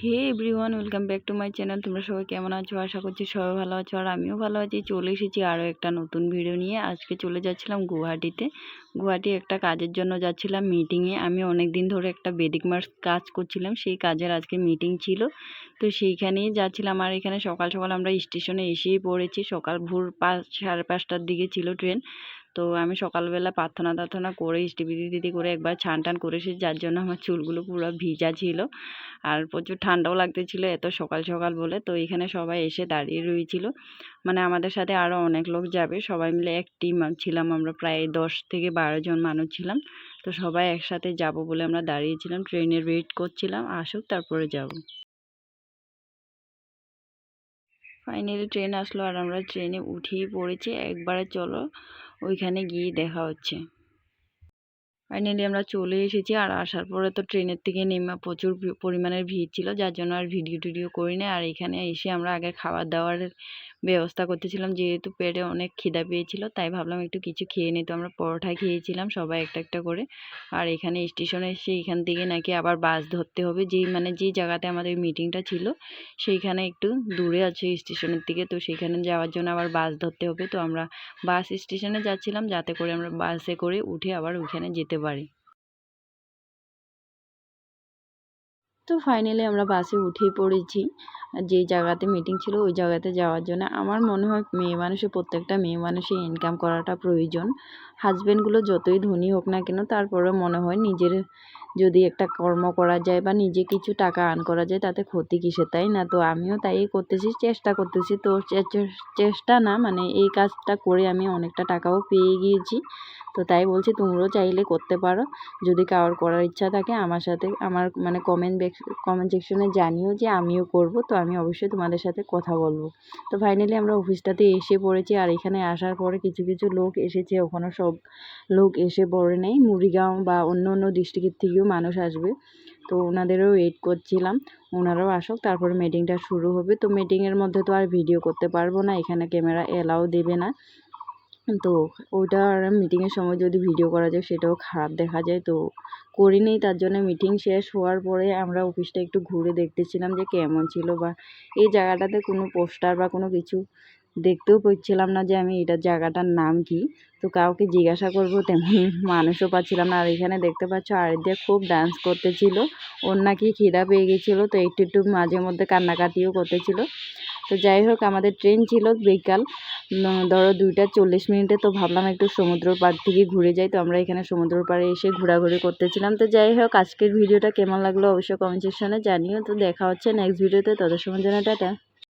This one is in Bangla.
Hey everyone welcome back to my channel তোমরা সবাই কেমন আছো? আশা করছি সবাই ভালো আছো আর আমিও ভালো আছি। চলে এসেছি আরও একটা নতুন ভিডিও নিয়ে। আজকে চলে যাচ্ছিলাম গুয়াহাটিতে। গুয়াহাটি একটা কাজের জন্য যাচ্ছিলাম মিটিংয়ে আমি অনেক দিন ধরে একটা বেদিক মার্স কাজ করছিলাম। সেই কাজের আজকে মিটিং ছিল। তো সেইখানেই যাচ্ছিলাম আর এখানে সকাল সকাল আমরা স্টেশনে এসেই পড়েছি। সকাল ভোর পাঁচ, সাড়ে পাঁচটার দিকে ছিল ট্রেন তো আমি সকালবেলা প্রার্থনা টার্থনা করে ইষ্টিবিদি দিদি করে একবার ছান টান করেছি যার জন্য আমার চুলগুলো পুরো ভিজা ছিল। আর প্রচুর ঠান্ডাও লাগতেছিল, এত সকাল সকাল বলে। তো এখানে সবাই এসে দাঁড়িয়ে রয়েছিল। মানে আমাদের সাথে আরও অনেক লোক যাবে। সবাই মিলে এক টিম ছিলাম আমরা, প্রায় দশ থেকে বারো জন মানুষ ছিলাম। তো সবাই একসাথে যাব বলে আমরা দাঁড়িয়েছিলাম। ট্রেনের ওয়েট করছিলাম, আসুক তারপরে যাব। ফাইনালি ট্রেন আসলো আর আমরা ট্রেনে উঠেই পড়েছি। একবারে চলো ওইখানে গিয়ে দেখা হচ্ছে। ফাইনালি আমরা চলে এসেছি আর আসার পরে তো ট্রেনের থেকে নেমে প্রচুর পরিমাণের ভিড় ছিল, যার জন্য আর ভিডিও টিডিও করি না আর এখানে এসে আমরা আগে খাবার দাবার ব্যবস্থা করতেছিলাম, যেহেতু পেটে অনেক খিদা পেয়েছিল, তাই ভাবলাম একটু কিছু খেয়ে নিই। তো আমরা পরোটা খেয়েছিলাম সবাই একটা একটা করে। আর এখানে স্টেশনে এসে এখান থেকে নাকি আবার বাস ধরতে হবে। যেই মানে যেই জায়গাতে আমাদের মিটিংটা ছিল, সেইখানে একটু দূরে আছে স্টেশনের থেকে তো সেখানে যাওয়ার জন্য আবার বাস ধরতে হবে। তো আমরা বাস স্টেশনে যাচ্ছিলাম, যাতে করে আমরা বাসে করে উঠে আবার ওইখানে যেতে পারি তো ফাইনালি আমরা বাসে উঠে পড়েছি। যে জায়গাতে মিটিং ছিল ওই জায়গাতে যাওয়ার জন্য। আমার মনে হয় মেয়ে মানুষের প্রত্যেকটা মেয়ে মানুষের ইনকাম করাটা প্রয়োজন। হাজব্যান্ডগুলো যতই ধনী হোক না কেন, তারপরেও মনে হয় নিজের যদি একটা কর্ম করা যায় বা নিজে কিছু টাকা আর্ন করা যায়, তাতে ক্ষতি কিসের, তাই না? তো আমিও তাই করতেছি, চেষ্টা করতেছি। তো চেষ্টা না মানে এই কাজটা করে আমি অনেকটা টাকাও পেয়ে গিয়েছি। তো তাই বলছি, তোমরাও চাইলে করতে পারো। যদি কারোর করার ইচ্ছা থাকে, আমার সাথে, আমার মানে কমেন্ট কমেন্ট সেকশনে জানিও যে আমিও করব। তো আমি অবশ্যই তোমাদের সাথে কথা বলব। তো ফাইনালি আমরা অফিসটাতে এসে পড়েছি, আর এখানে আসার পরে কিছু কিছু লোক এসেছে। ওখানে সব লোক এসে পড়ে নেই। মুড়িগাঁও বা অন্য অন্য ডিস্ট্রিক্টের থেকেও মানুষ আসবে। তো ওনাদেরও ওয়েট করছিলাম। ওনারাও আসুক, তারপরে মিটিংটা শুরু হবে। তো মিটিংয়ের মধ্যে তো আর ভিডিও করতে পারব না, এখানে ক্যামেরা এলাও দেবে না। তো ওইটা আর মিটিংয়ের সময় যদি ভিডিও করা যায়, সেটাও খারাপ দেখা যায়। তো করিনি, তার জন্য মিটিং শেষ হওয়ার পরে আমরা অফিসটা একটু ঘুরে দেখতেছিলাম যে কেমন ছিল বা এই জায়গাটাতে কোনো পোস্টার বা কোনো কিছু দেখতেও পাচ্ছিলাম না যে আমি এটার জায়গাটার নাম কি। তো কাউকে জিজ্ঞাসা করব তেমন মানুষও পাচ্ছিলাম না। আর এখানে দেখতে পাচ্ছ আরিদিয়া খুব ডান্স করতেছিল। ওর নাকি খিদা পেয়ে গেছিল, তো একটু একটু মাঝে মধ্যে কান্নাকাটিও করতেছিল। তো যাই হোক, আমাদের ট্রেন ছিল বিকাল। ধরো দুইটা চল্লিশ মিনিটে তো ভাবলাম একটু সমুদ্র পাড় থেকে ঘুরে যাই। তো আমরা এখানে সমুদ্র পাড়ে এসে ঘোরাঘুরি করতেছিলাম। তো যাই হোক, আজকের ভিডিওটা কেমন লাগল অবশ্যই কমেন্ট সেকশনে জানিও। তো দেখা হচ্ছে নেক্সট ভিডিওতে তত সময় জন্য টাটা।